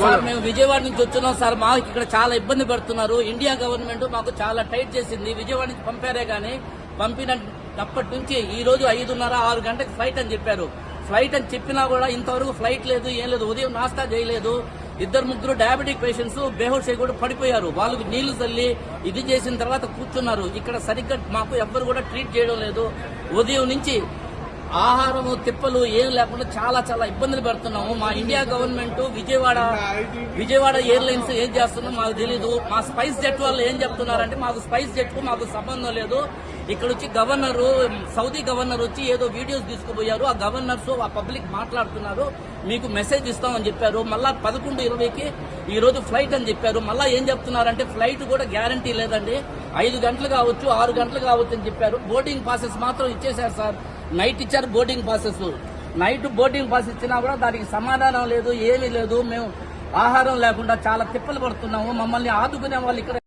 Sir మేము విజయవాడ నుంచి వచ్చినాం సార్. మాకు ఇక్కడ చాలా ఇబ్బంది పడుతున్నారు. ఇండియా గవర్నమెంట్ మాకు చాలా టైట్ చేసింది. విజయవాడ నుంచి పంపారే గాని పంపిన అప్పటి నుంచి ఈ రోజు ఐదున్నర ఆరు గంటలకు ఫ్లైట్ అని చెప్పారు. ఫ్లైట్ అని చెప్పినా కూడా ఇంతవరకు ఫ్లైట్ లేదు ఏం లేదు ఉదయం నాస్తా చేయలేదు. ఇద్దరు ముగ్గురు డయాబెటిక్ పేషెంట్స్ బేహోష్ కూడా పడిపోయారు. వాళ్ళకి నీళ్ళు చల్లి ఇది చేసిన తర్వాత కూర్చున్నారు. ఇక్కడ సరిగ్గా మాకు ఎవ్వరు కూడా ట్రీట్ చేయడం లేదు. ఉదయం నుంచి ఆహారము తిప్పలు ఏం లేకుండా చాలా చాలా ఇబ్బందులు పెడుతున్నాము. మా India government Vijayawada Vijayawada airlines ఏం చేస్తుందో మాకు తెలీదు. మా స్పైస్ జెట్ వాళ్ళు ఏం చెప్తున్నారంటే మాకు స్పైస్ జెట్కు మాకు సంబంధం లేదు. ఇక్కడ వచ్చి గవర్నర్ సౌదీ గవర్నర్ వచ్చి ఏదో వీడియోస్ తీసుకుపోయారు. ఆ గవర్నర్స్ ఆ పబ్లిక్ మాట్లాడుతున్నారు. మీకు మెసేజ్ ఇస్తామని చెప్పారు. మళ్ళా పదకొండు ఇరవైకి ఈ రోజు ఫ్లైట్ అని చెప్పారు. మళ్ళా ఏం చెప్తున్నారంటే ఫ్లైట్ కూడా గ్యారంటీ లేదండి. ఐదు గంటలు కావచ్చు ఆరు గంటలు కావచ్చు అని చెప్పారు. బోర్డింగ్ పాసెస్ మాత్రం ఇచ్చేశారు సార్. నైట్ ఇచ్చారు boarding passes. Night boarding pass ఇచ్చినా కూడా దానికి సమాధానం లేదు ఏమీ లేదు. మేము ఆహారం లేకుండా చాలా తిప్పలు పడుతున్నాము. మమ్మల్ని ఆదుకునే వాళ్ళు ఇక్కడ